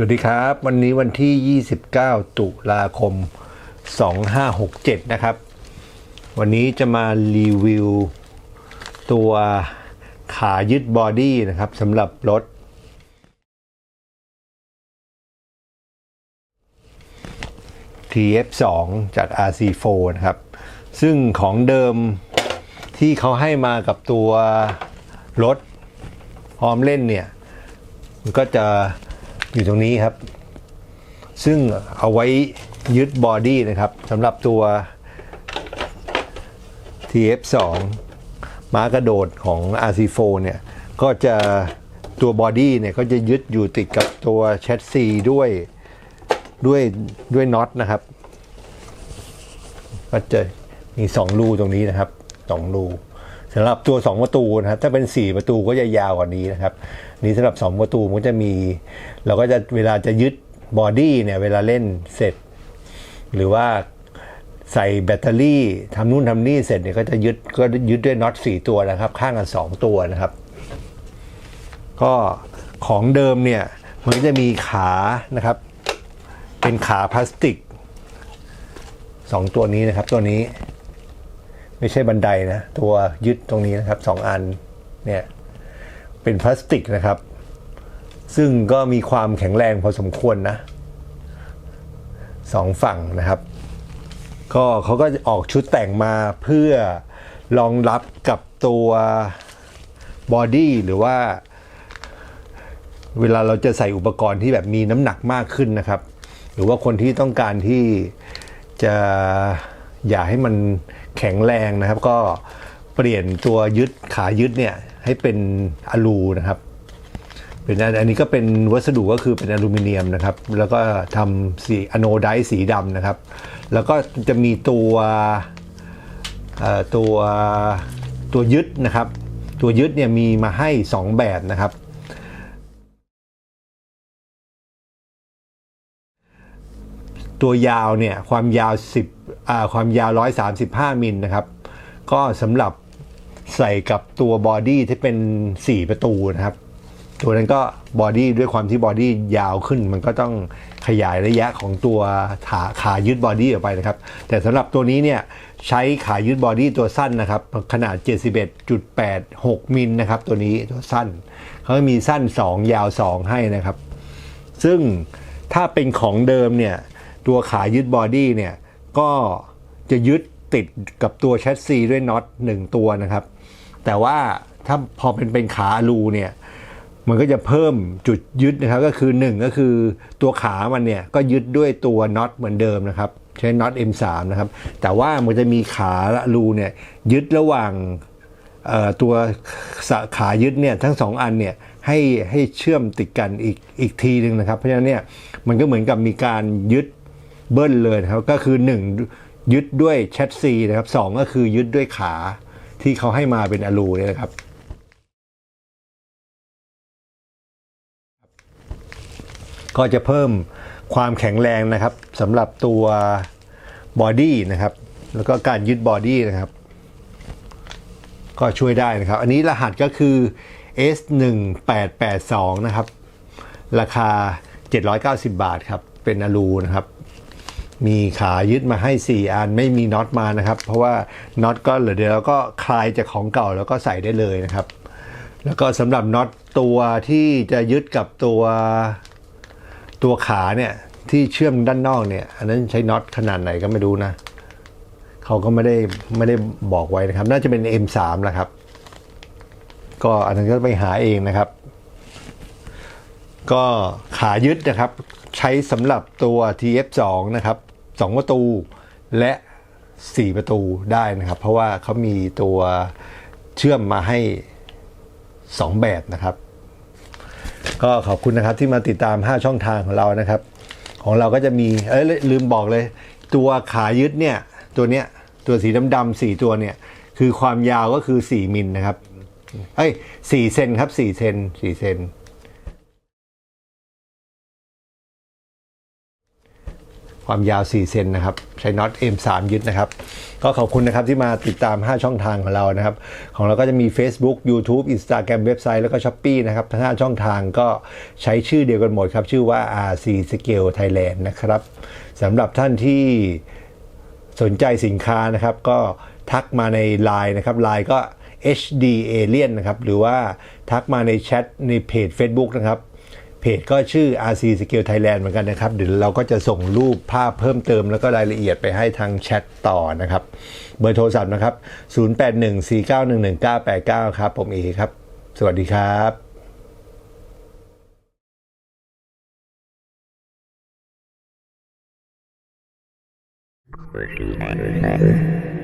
สวัสดีครับ วันนี้วันที่ 29 ตุลาคม 2567 นะครับ วันนี้จะมารีวิว ตัวขายึดบอดี้นะครับสำหรับรถ TF2 จาก RC4 นะครับ ซึ่งของเดิมที่เขาให้มากับตัวรถพร้อมเล่นเนี่ย มันก็จะ อยู่ตรงนี้ครับ ซึ่งเอาไว้ยึดบอดี้นะครับสำหรับตัว TF2 ม้ากระโดดของ RC4 เนี่ยก็จะตัวบอดี้เนี่ยก็จะยึดอยู่ติดกับตัวแชสซีด้วยด้วยด้วยน็อตนะครับ ก็จะมีสองรูตรงนี้นะครับสองรู สำหรับตัวสองประตูนะครับถ้าเป็นสี่ประตูก็จะยาวกว่านี้นะครับ นี่สำหรับสองประตูมันก็จะมี เราก็จะเวลาจะยึดบอดี้เนี่ยเวลาเล่นเสร็จ หรือว่าใส่แบตเตอรี่ทำนู่นทำนี่เสร็จเนี่ยก็จะยึดก็ยึดด้วยน็อตสี่ตัวนะครับ ข้างกันสองตัวนะครับ ก็ของเดิมเนี่ยมันจะมีขานะครับ เป็นขาพลาสติกสองตัวนี้นะครับตัวนี้ ไม่ใช่บันไดนะ ตัวยึดตรงนี้นะครับสองอันเนี่ยเป็นพลาสติกนะครับ ซึ่งก็มีความแข็งแรงพอสมควรนะสองฝั่งนะครับ ก็เขาก็ออกชุดแต่งมาเพื่อรองรับกับตัวบอดี้หรือว่า เวลาเราจะใส่อุปกรณ์ที่แบบมีน้ำหนักมากขึ้นนะครับ หรือว่าคนที่ต้องการที่จะอย่าให้มัน แข็งแรงนะครับ ก็เปลี่ยนตัวยึดขายึดเนี่ยให้เป็นอะลูนะครับเป็นอันนี้ก็เป็นวัสดุก็คือเป็นอลูมิเนียมนะครับ แล้วก็ทำสีอะโนไดซ์สีดำนะครับ แล้วก็จะมีตัวตัวตัวยึดนะครับ ตัวยึดเนี่ยมีมาให้ 2 แบบนะครับตัวยาวเนี่ยความยาว 10 ความยาว 135 มิลนะครับ ก็สำหรับใส่กับตัวบอดี้ที่เป็น 4 ประตูนะครับ ตัวนั้นก็บอดี้ด้วยความที่บอดี้ยาวขึ้น มันก็ต้องขยายระยะของตัวขาขายึดบอดี้ออกไปนะครับ แต่สำหรับตัวนี้เนี่ยใช้ขายึดบอดี้ตัวสั้นนะครับ ขนาด 71.86 มิลนะครับ ตัวนี้ตัวสั้นเขามีสั้น 2 ยาว 2 ให้นะครับ ซึ่งถ้าเป็นของเดิมเนี่ย ตัวขายึดบอดี้เนี่ย ก็จะยึดติดกับตัวแชสซีด้วยน็อต1ตัวนะครับ แต่ว่าถ้าพอเป็นเป็นขาลูเนี่ยมันก็จะเพิ่มจุดยึดนะครับก็คือ1ก็คือตัวขามันเนี่ยก็ยึดด้วยตัวน็อตเหมือนเดิมนะครับใช้น็อต M3 นะครับแต่ว่ามันจะมีขาอลูเนี่ยยึดระหว่างตัวขายึดเนี่ยทั้งสองอันเนี่ยให้ให้เชื่อมติดกันอีกอีกทีหนึ่งนะครับ เพราะฉะนั้นเนี่ยมันก็เหมือนกับมีการยึด เบิ้ลเลยนะครับ ก็คือ 1 ยึดด้วยแชสซีนะครับสองก็คือยึดด้วยขาที่เขาให้มาเป็นอะลูเนี่ยนะครับ ก็จะเพิ่มความแข็งแรงนะครับสำหรับตัวบอดี้นะครับ แล้วก็การยึดบอดี้นะครับ ก็ช่วยได้นะครับ อันนี้รหัสก็คือ S1882 นะครับ ราคา 790 บาทครับ เป็นอลูนะครับ มีขายึดมาให้ 4 อันไม่มีน็อตมานะครับ เพราะว่าน็อตก็เหลือเดียวเราก็คลายจากของเก่าแล้วก็ใส่ได้เลยนะครับ แล้วก็สำหรับน็อตตัวที่จะยึดกับตัวตัวขาเนี่ยที่เชื่อมด้านนอกเนี่ย อันนั้นใช้น็อตขนาดไหนก็ไม่รู้นะเขาก็ไม่ได้ไม่ได้บอกไว้นะครับ น่าจะเป็น M3 แหละครับ ก็อันนั้นก็ไปหาเองนะครับ ก็ขายึดนะครับ ใช้สำหรับตัว TF2 นะครับ2ประตูและ 4 ประตูได้นะครับ เพราะว่าเขามีตัวเชื่อมมาให้ 2 แบบนะครับ ก็ขอบคุณนะครับที่มาติดตาม 5 ช่องทางของเรานะครับ ของเราก็จะมีเอ้ยลืมบอกเลย ตัวขายึดเนี่ย ตัวเนี้ยตัวสีดำๆสี่ตัวเนี่ย คือความยาวก็คือ 4 มิลนะครับเอ้ยสี่เซนครับ4เซน4เซน ความยาว 4 เซนนะครับ ใช้น็อต M3 ยึดนะครับ ก็ขอบคุณนะครับที่มาติดตาม 5 ช่องทางของเรานะครับ ของเราก็จะมี Facebook YouTube Instagram เว็บไซต์แล้วก็ s h อ p e e นะครับ ทั้ง 5 ช่องทางก็ใช้ชื่อเดียวกันหมดครับ ชื่อว่า RC Scale Thailand นะครับสำหรับท่านที่สนใจสินค้านะครับ ก็ทักมาใน Line นะครับ Line ก็ HD Alien นะครับ หรือว่าทักมาในแชทในเพจ Facebook นะครับ จก็ชื่อ RC Scale Thailand เหมือนกันนะครับ เดี๋ยวเราก็จะส่งรูปภาพเพิ่มเติมแล้วก็รายละเอียดไปให้ทางแชทต่อนะครับ เบอร์โทรศัพท์นะครับ 0814911989 ครับ ผมเอครับ สวัสดีครับ Thank you.